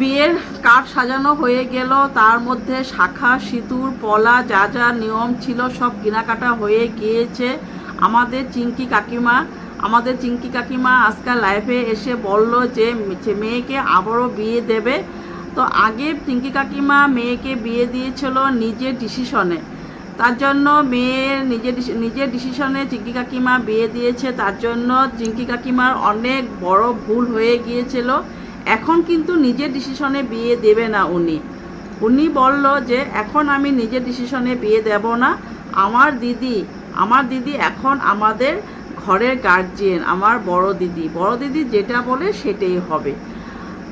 বিয়ের কাঠ সাজানো হয়ে গেল। তার মধ্যে শাখা, সিঁদুর, পলা, যা যা নিয়ম ছিল সব কেনাকাটা হয়ে গিয়েছে। আমাদের চিঙ্কি কাকিমা, আমাদের চিঙ্কি কাকিমা আজকাল লাইফে এসে বলল যে মেয়েকে আবারও বিয়ে দেবে। তো আগে চিঙ্কি কাকিমা মেয়েকে বিয়ে দিয়েছিল নিজের ডিসিশনে তার জন্য মেয়ের নিজের নিজের ডিসিশনে চিঙ্কি কাকিমা বিয়ে দিয়েছে। তার জন্য চিঙ্কি কাকিমার অনেক বড় ভুল হয়ে গিয়েছিল। এখন কিন্তু নিজের ডিসিশনে বিয়ে দেবে না উনি। উনি বলল যে, এখন আমি নিজের ডিসিশনে বিয়ে দেব না। আমার দিদি আমার দিদি এখন আমাদের ঘরের গার্জিয়ান আমার বড় দিদি। বড় দিদি যেটা বলে সেটাই হবে।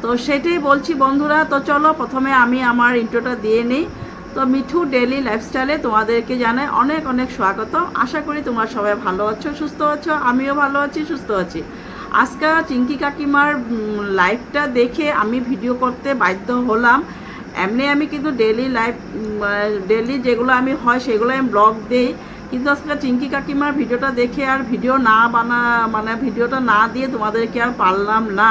তো সেটাই বলছি বন্ধুরা। তো চলো প্রথমে আমি আমার ইন্ট্রোটা দিয়ে নিই। তো মিঠু ডেলি লাইফস্টাইলে তোমাদেরকে জানাই অনেক অনেক স্বাগত আশা করি তোমরা সবাই ভালো আছো, সুস্থ আছো। আমিও ভালো আছি, সুস্থ আছি। আজকে চিঙ্কি কাকিমার লাইফটা দেখে আমি ভিডিও করতে বাধ্য হলাম। এমনি আমি কিন্তু ডেলি লাইফ ডেলি যেগুলো আমি হয় সেগুলো আমি ব্লগ দিই। কিন্তু আজকে চিঙ্কি কাকিমার ভিডিওটা দেখে আর ভিডিও না বানা মানে ভিডিওটা না দিয়ে তোমাদেরকে আর পারলাম না।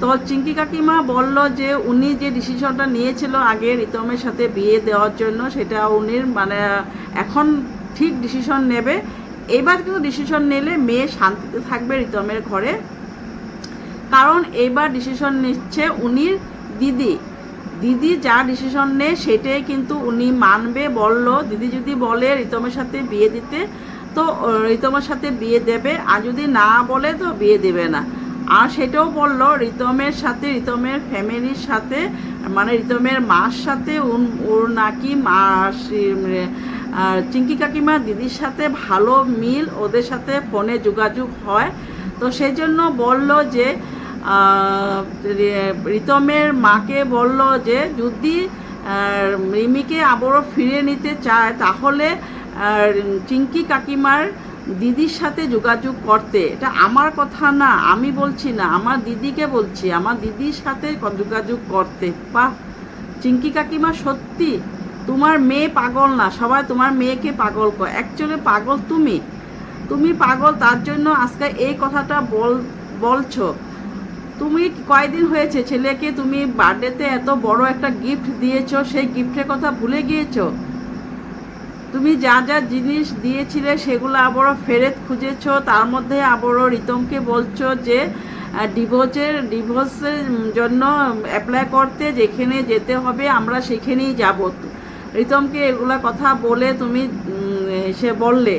তো চিঙ্কি কাকিমা বলল যে উনি যে ডিসিশনটা নিয়েছিল আগে রিতমের সাথে বিয়ে দেওয়ার জন্য, সেটা উনি মানে এখন ঠিক ডিসিশন নেবে। এবার কিন্তু ডিসিশন নিলে মেয়ে শান্তিতে থাকবে রিতমের ঘরে। কারণ এবার ডিসিশন নিচ্ছে উনির দিদি। দিদি যা ডিসিশন নেয় সেটাই কিন্তু উনি মানবে, বলল, দিদি যদি বলে রিতমের সাথে বিয়ে দিতে, তো রিতমের সাথে বিয়ে দেবে। আর যদি না বলে, তো বিয়ে দেবে না। আর সেটাও বলল, রিতমের সাথে, রিতমের ফ্যামিলির সাথে মানে রিতমের মার সাথে উন- ওর নাকি মা আর চিঙ্কি কাকিমা দিদির সাথে ভালো মিল, ওদের সাথে ফোনে যোগাযোগ হয়। তো সেই জন্য বলল যে রিতমের মাকে বলল যে, যদি রিমিকে আবারও ফিরে নিতে চায়, তাহলে চিঙ্কি কাকিমার দিদির সাথে যোগাযোগ করতে। এটা আমার কথা না, আমি বলছি না, আমার দিদিকে বলছি, আমার দিদির সাথে যোগাযোগ করতে। বাহ! চিঙ্কি কাকিমা সত্যি তোমার মেয়ে পাগল না, সবাই তোমার মেয়েকে পাগল কর অ্যাকচুয়ালি পাগল তুমি। তুমি পাগল, তার জন্য আজকে এই কথাটা বল বলছো। তুমি কয়দিন হয়েছে ছেলেকে তুমি বার্থডেতে এত বড় একটা গিফট দিয়েছ, সেই গিফটের কথা ভুলে গিয়েছো? তুমি যা যা জিনিস দিয়েছিলে সেগুলো আবারও ফেরত খুঁজেছো, তার মধ্যে আবারও রিতমকে বলছো যে ডিভোর্সের ডিভোর্সের জন্য অ্যাপ্লাই করতে যেখানে যেতে হবে, আমরা সেখানেই যাব। রিতমকে এগুলা কথা বলে তুমি সে বললে,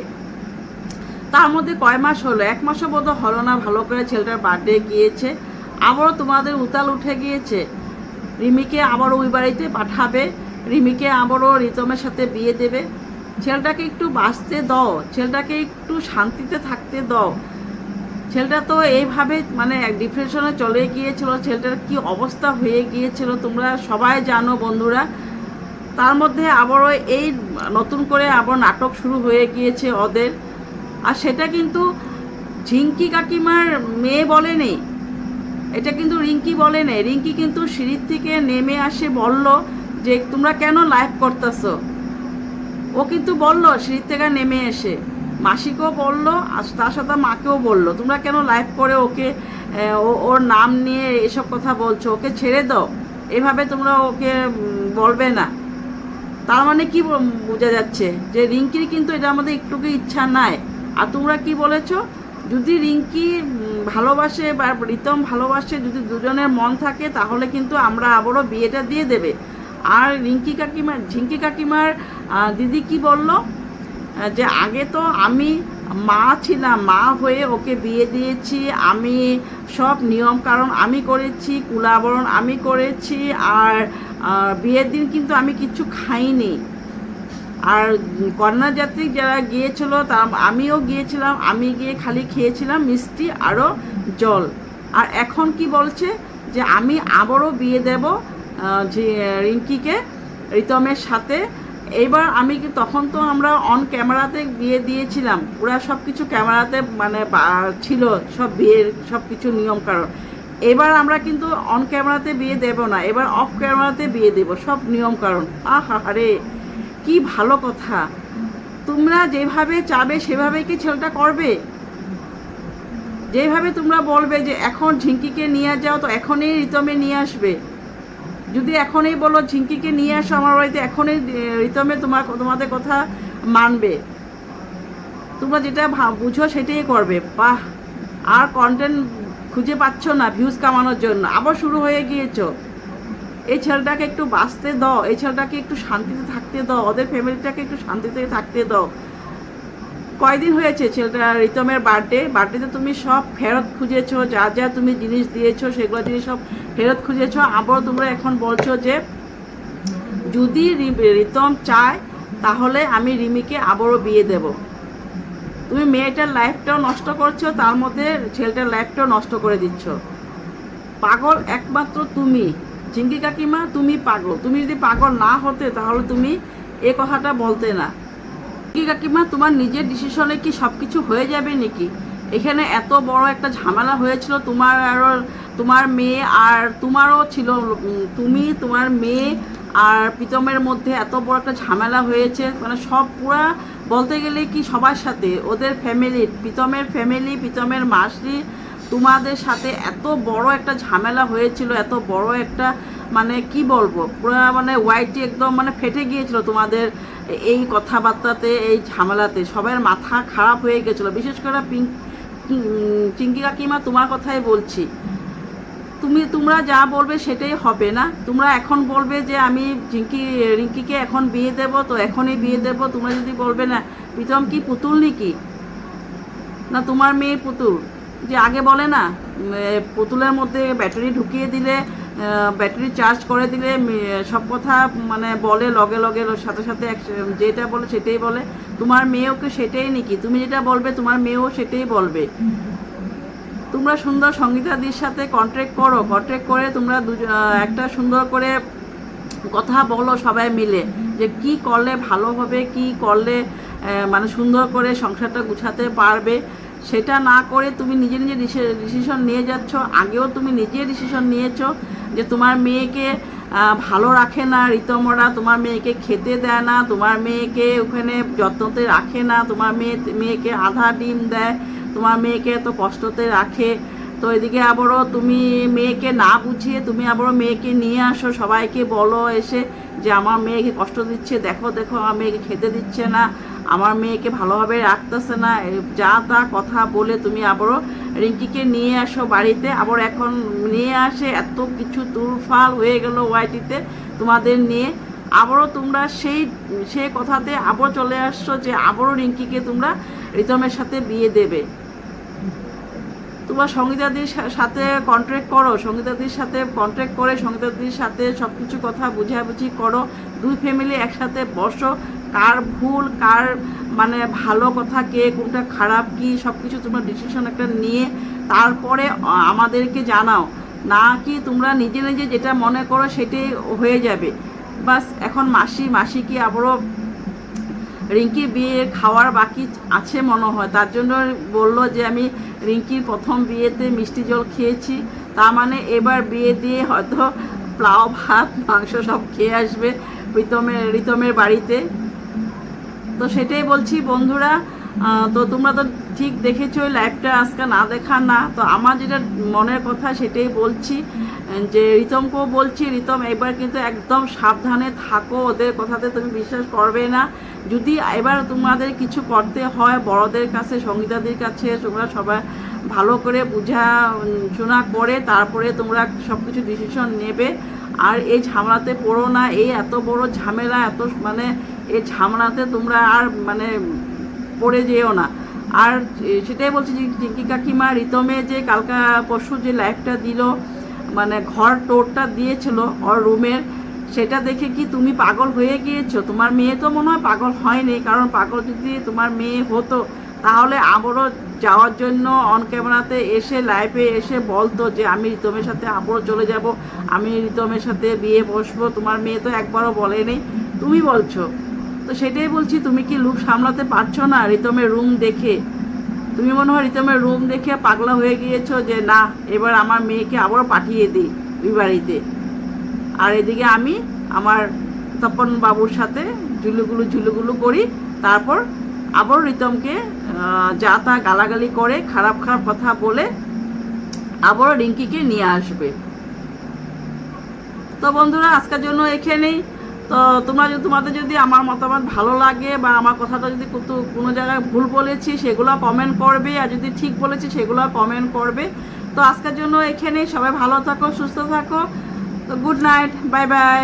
তার মধ্যে কয় মাস হলো? এক মাসও বোধ হলো না, ভালো করে ছেলেটার বার্থডে গিয়েছে, আবারও তোমাদের উতাল উঠে গিয়েছে। রিমিকে আবারও ওই বাড়িতে পাঠাবে, রিমিকে আবারও রিতমের সাথে বিয়ে দেবে। ছেলেটাকে একটু বাঁচতে দাও, ছেলেটাকে একটু শান্তিতে থাকতে দাও। ছেলেটা তো এইভাবে মানে ডিপ্রেশনে চলে গিয়েছিল, ছেলেটার কি অবস্থা হয়ে গিয়েছিল তোমরা সবাই জানো বন্ধুরা। তার মধ্যে আবারও এই নতুন করে আবার নাটক শুরু হয়ে গিয়েছে ওদের। আর সেটা কিন্তু ঝিঙ্কি কাকিমার মেয়ে বলেনি। এটা কিন্তু রিঙ্কি বলেনি। রিঙ্কি কিন্তু সিঁড়ির থেকে নেমে আসে বলল যে, তোমরা কেন লাইভ করতেছো? ও কিন্তু বলল, সিঁড়ির থেকে নেমে এসে। মাসিকেও বলল, আর তার সাথে মাকেও বলল, তোমরা কেন লাইভ করে ওকে ওর নাম নিয়ে এসব কথা বলছো? ওকে ছেড়ে দাও। এভাবে তোমরা ওকে বলবে না। তার মানে কি বোঝা যাচ্ছে? যে রিঙ্কির কিন্তু এটা আমাদের একটুকু ইচ্ছা নাই। আর তোমরা কি বলেছ? যদি রিঙ্কি ভালোবাসে বা রীতম ভালোবাসে, যদি দুজনের মন থাকে, তাহলে কিন্তু আমরা আবারও বিয়েটা দিয়ে দেবে। আর রিঙ্কি কাকিমার ঝিঙ্কি কাকিমার দিদি কি বলল? যে আগে তো আমি মা ছিলাম মা হয়ে ওকে বিয়ে দিয়েছি। আমি সব নিয়ম কারণ আমি করেছি, কুলাবরণ আমি করেছি, আর বিয়ের দিন কিন্তু আমি কিচ্ছু খাইনি। আর কন্যাযাত্রী যারা গিয়েছিল, তা আমিও গিয়েছিলাম, আমি গিয়ে খালি খেয়েছিলাম মিষ্টি আরও জল। আর এখন কি বলছে? যে আমি আবারও বিয়ে দেব যে রিঙ্কিকে, রিতমের সাথে। এইবার আমি কি তখন তো আমরা অন ক্যামেরাতে বিয়ে দিয়েছিলাম। ওরা সব কিছু ক্যামেরাতে মানে ছিল, সব বিয়ের সব কিছু নিয়ম কারণ এবার আমরা কিন্তু অন ক্যামেরাতে বিয়ে দেব না, এবার অফ ক্যামেরাতে বিয়ে দেব, সব নিয়ম কারণ আহা আরে কি ভালো কথা। তোমরা যেভাবে চাবে সেভাবে কি ছেলেটা করবে? যেভাবে তোমরা বলবে যে, এখন ঝিঙ্কিকে নিয়ে যাও, তো এখনই রিতমে নিয়ে আসবে। যদি এখনই বলো ঝিঙ্কিকে নিয়ে আসো আমার বাড়িতে, এখনই রিতমে তোমার তোমাদের কথা মানবে। তোমরা যেটা বুঝো সেটাই করবে। বাহ! আর কন্টেন্ট খুঁজে পাচ্ছ না ভিউজ কামানোর জন্য। আবার শুরু হয়ে গিয়েছো। এই ছেলেটাকে একটু বাঁচতে দাও। এই ছেলেটাকে একটু শান্তিতে থাকতে দাও। ওদের ফ্যামিলিটাকে একটু শান্তিতে থাকতে দাও। কয়দিন হয়েছে ছেলেটা রিতমের বার্থডে বার্থডেতে তুমি সব ফেরত খুঁজেছো, যা যা তুমি জিনিস দিয়েছ, সেগুলো জিনিস সব ফেরত খুঁজেছো। আবার তোমরা এখন বলছো যে, যদি রিতম চায়, তাহলে আমি রিমিকে আবারও বিয়ে দেব। তুমি মেয়েটার লাইফটাও নষ্ট করছ, তার মধ্যে ছেলেটার লাইফটাও নষ্ট করে দিচ্ছ। পাগল একমাত্র তুমি। চিঙ্কি কাকিমা, তুমি পাগল। তুমি যদি পাগল না হতে, তাহলে তুমি এ কথাটা বলতে না। কাকিমা, তোমার নিজের ডিসিশনে কি সব কিছু হয়ে যাবে নাকি? এখানে এত বড় একটা ঝামেলা হয়েছিল, তোমার আরও তোমার মেয়ে আর তোমারও ছিল তুমি, তোমার মেয়ে আর প্রীতমের মধ্যে এত বড় একটা ঝামেলা হয়েছে। মানে সব পুরা বলতে গেলে কি সবার সাথে, ওদের ফ্যামিলি প্রীতমের ফ্যামিলি প্রীতমের মাসি, তোমাদের সাথে এত বড় একটা ঝামেলা হয়েছিল, এত বড় একটা মানে কি বলব, পুরো মানে ওয়াইটি একদম মানে ফেটে গিয়েছিল তোমাদের এই কথাবার্তাতে, এই ঝামেলাতে সবার মাথা খারাপ হয়ে গেছিল। বিশেষ করে পিঙ্ক চিঙ্কি কাকিমা তোমার কথাই বলছি। তুমি, তোমরা যা বলবে সেটাই হবে না? তোমরা এখন বলবে যে আমি রিঙ্কি রিঙ্কিকে এখন বিয়ে দেব, তো এখনই বিয়ে দেব, তোমরা যদি বলবে না, প্রীতম কি পুতুল নাকি? না, তোমার মেয়ে পুতুল? যে আগে বলে না পুতুলের মধ্যে ব্যাটারি ঢুকিয়ে দিলে ব্যাটারি চার্জ করে দিলে সব কথা মানে বলে লগে লগে সাথে সাথে যেটা বলে সেটাই বলে। তোমার মেয়েওকে সেটাই নাকি? তুমি যেটা বলবে, তোমার মেয়েও সেটাই বলবে। তোমরা সুন্দর সঙ্গীতাদির সাথে কন্ট্যাক্ট করো। কন্ট্যাক্ট করে তোমরা একটা সুন্দর করে কথা বলো সবাই মিলে যে কি করলে ভালো হবে, কি করলে মানে সুন্দর করে সংসারটা গুছাতে পারবে। সেটা না করে তুমি নিজে নিজে ডিসিশন নিয়ে যাচ্ছ। আগেও তুমি নিজে ডিসিশন নিয়েছো। যে তোমার মেয়েকে ভালো রাখে না ঋতমরা তোমার মেয়েকে খেতে দেয় না, তোমার মেয়েকে ওখানে যত্নতে রাখে না, তোমার মেয়ে, মেয়েকে আধা ডিম দেয়, তোমার মেয়েকে এত কষ্টতে রাখে। তো এদিকে আবারও তুমি মেয়েকে না বুঝিয়ে তুমি আবারও মেয়েকে নিয়ে আসো, সবাইকে বলো এসে যে আমার মেয়েকে কষ্ট দিচ্ছে, দেখো দেখো, আমার মেয়েকে খেতে দিচ্ছে না। আমার মেয়েকে ভালোভাবে রাখতেছে না যা তা কথা বলে তুমি আবারও রিঙ্কিকে নিয়ে আসো বাড়িতে। আবার এখন নিয়ে আসে, এত কিছু তুলফাল হয়ে গেল ওয়াইটিতে তোমাদের নিয়ে। আবারও তোমরা সেই সেই কথাতে আবার চলে আসছো যে আবারও রিঙ্কিকে তোমরা রিতমের সাথে বিয়ে দেবে। তোমরা সঙ্গীতাদির সাথে কন্ট্যাক্ট করো, সঙ্গীতাদির সাথে কন্ট্যাক্ট করে সঙ্গীতাদির সাথে সব কিছু কথা বুঝাবুঝি করো। দুই ফ্যামিলি একসাথে বসো কার ভুল, কার মানে ভালো কথা, কে কোনটা খারাপ, কি সব কিছু তোমরা ডিসিশন একটা নিয়ে তারপরে আমাদেরকে জানাও। না কি তোমরা নিজে নিজে যেটা মনে করো সেটাই হয়ে যাবে। বাস, এখন মাসি মাসি কি আবারও রিঙ্কির বিয়ে খাওয়ার বাকি আছে মনে হয়। তার জন্য বলল যে আমি রিঙ্কির প্রথম বিয়েতে মিষ্টি জল খেয়েছি। তার মানে এবার বিয়ে দিয়ে হয়তো পোলাও, ভাত, মাংস সব খেয়ে আসবে রিতমের রিতমের বাড়িতে। তো সেটাই বলছি, বন্ধুরা তো তোমরা তো ঠিক দেখেছ ওই লাইভটা আজকে না দেখা না। তো আমার যেটা মনের কথা সেটাই বলছি যে রিতমকেও বলছি, রিতম এবার কিন্তু একদম সাবধানে থাকো, ওদের কথাতে তুমি বিশ্বাস করবে না। যদি এবার তোমাদের কিছু করতে হয় বড়দের কাছে, সঙ্গীতাদের কাছে, তোমরা সবাই ভালো করে বুঝা উম, শোনা করে তারপরে তোমরা সব কিছু ডিসিশন নেবে। আর এই ঝামেলাতে পড়ো না এই এত বড় ঝামেলা এত মানে এই ঝামেলাতে তোমরা আর মানে পড়ে যেও না। আর সেটাই বলছি যে চিঙ্কি কাকিমা রিতমে যে কালকা পরশু যে লাইফটা দিল মানে ঘর টোরটা দিয়েছিল ওর রুমের সেটা দেখে কি তুমি পাগল হয়ে গিয়েছো? তোমার মেয়ে তো মনে হয় পাগল হয়নি কারণ পাগল যদি তোমার মেয়ে হতো তাহলে আবারও যাওয়ার জন্য অন ক্যামেরাতে এসে লাইভে এসে বলতো যে, আমি রিতমের সাথে আবারও চলে যাব। আমি রিতমের সাথে বিয়ে বসবো। তোমার মেয়ে তো একবারও বলেনি তুমি বলছো। তো সেটাই বলছি, তুমি কি লুক সামলাতে পারছ না রিতমের রুম দেখে? তুমি মনে হয় রিতমের রুম দেখে পাগলা হয়ে গিয়েছো যে, না, এবার আমার মেয়েকে আবারও পাঠিয়ে দিই ওই বাড়িতে আর এদিকে আমি আমার তপন বাবুর সাথে ঝুলুগুলু ঝুলুগুলু করি। তারপর আবার রিতমকে যা তা গালাগালি করে, খারাপ খারাপ কথা বলে আবারও রিঙ্কিকে নিয়ে আসবে। তো বন্ধুরা, আজকের জন্য এখানেই। তো তোমরা যদি তোমাদের যদি আমার মতামত ভালো লাগে বা আমার কথাটা যদি কোনো জায়গায় ভুল বলেছি, সেগুলো কমেন্ট করবে। আর যদি ঠিক বলেছি, সেগুলো কমেন্ট করবে। তো আজকের জন্য এখানেই। সবাই ভালো থাকো, সুস্থ থাকো। তো গুড নাইট বাই বাই